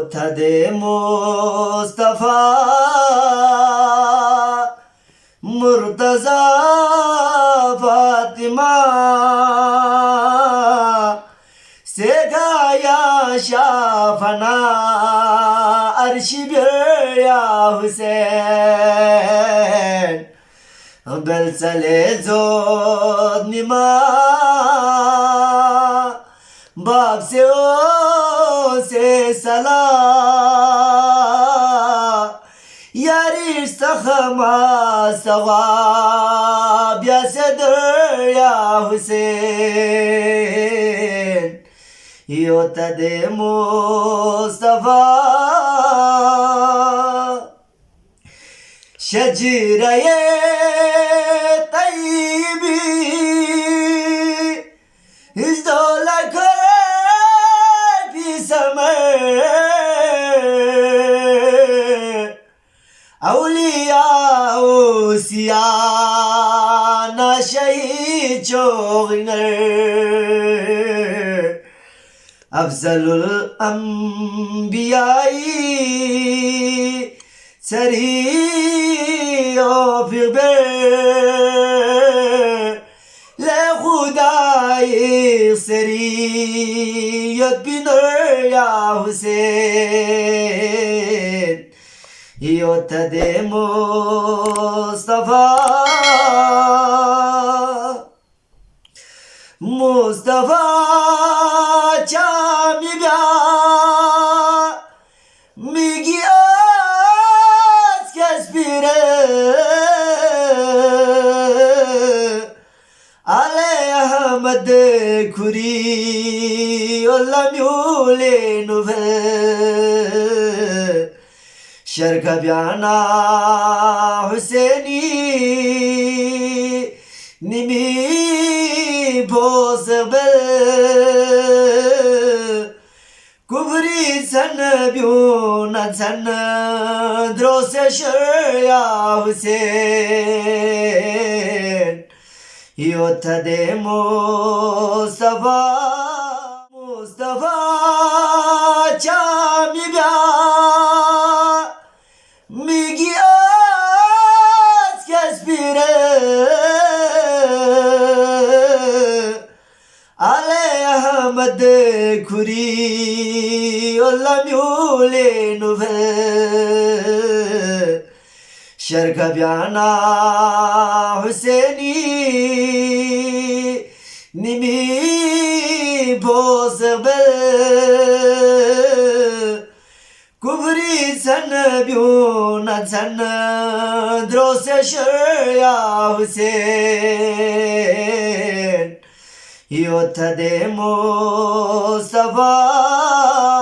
Yotade Mustafa Murtaza Fatima Segaya Şafana Arşi bir ya Hüseyin Bel sale zod nima Bab se o se یاری سخما ثواب یا صدر یا حسین یو تد مصطفی شجره طیبی is the Awliya usiyana şehit çoğiner Afzalul Anbiya'yı سری آفیق به لخدای سریت بینر یا حسین и отдаде Мустафа. Мустафа, чам тебя, миги аскаспире, але Ахмад кури, Алла мюле нуве. شرک بیانا حسینی نیمی بوزبل Kubri sen biyuna sen drose ya Hüseyin Yotade Mustafa Mustafa Ahmad Kuri Allah miule nuve Şerka biyana Hüseyni Nimi bozbel Kubri sen biyuna sen drose ya Hüseyin よタでもサファ